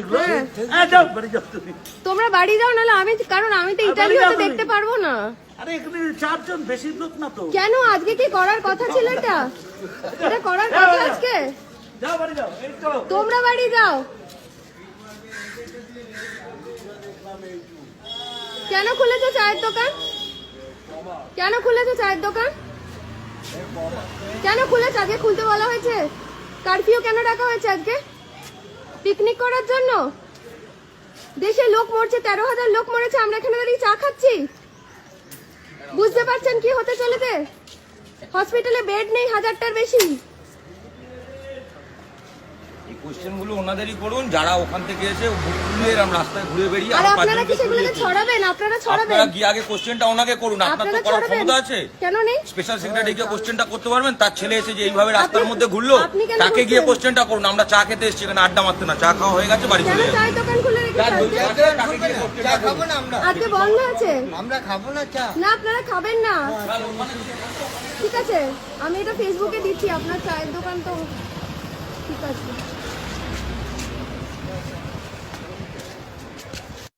এগুলো হ্যাঁ। হ্যাঁ যাও বাড়ি যাও তুমি। তোমরা বাড়ি যাও নাহলে আমি কারণ আমি তো আর ইতালি হতে দেখতে পারব না। আরে এখানে চারজন বেশি লোক না তো। কেন? আজকে কি করার কথা ছিল এটা? এটা করার কথা আজকে? যাও বাড়ি যাও এই চলো তোমরা বাড়ি যাও। কেন খুলেছো চায়ের দোকান? কেন খুলেছো চায়ের দোকান? কেন খুলেছো? আজকে খুলতে বলা হয়েছে? কারফিউ কেন ডাকা হয়েছে আজকে? পিকনিক করার জন্য? দেশে লোক মরছে, তেরো হাজার লোক মরেছে, আমরা এখানে দাঁড়িয়ে চা খাচ্ছি। বুঝতে পারছেন কি হতে চলেছে? হসপিটালে বেড নেই, হাজারটার বেশি। এই কোশ্চেনগুলো ওনাদেরই করুন যারা ওখান থেকে এসে ঘুরে এরম রাস্তায় ঘুরে বেরিয়ে আর আপনারা কি সেগুলোকে ছড়াবেন? আপনারা ছড়াবেন? আপনারা গিয়ে আগে কোশ্চেনটা ওনাকে করুন? আপনার তো করার ক্ষমতা আছে। কেন নেই? স্পেশাল সেক্রেটারি গিয়ে কোশ্চেনটা করতে পারবেন? তার ছেলে এসে যে এইভাবে রাস্তার মধ্যে ঘুরলো তাকে গিয়ে কোশ্চেনটা করুন। আমরা চা খেতে এসেছি এখানে আড্ডা মারতে না। চা খাওয়া হয়ে গেছে বাড়ি চলে যাব চায়ের দোকান খুলে রেখেছে আজকে? তাকে গিয়ে চা খাব না আমরা। আজকে বন্ধ আছে। আমরা খাব না চা। না আপনারা খাবেন না। ঠিক আছে। আমি এটা ফেসবুকে দিচ্ছি আপনার চায়ের দোকান তো ঠিক আছে। Thank you.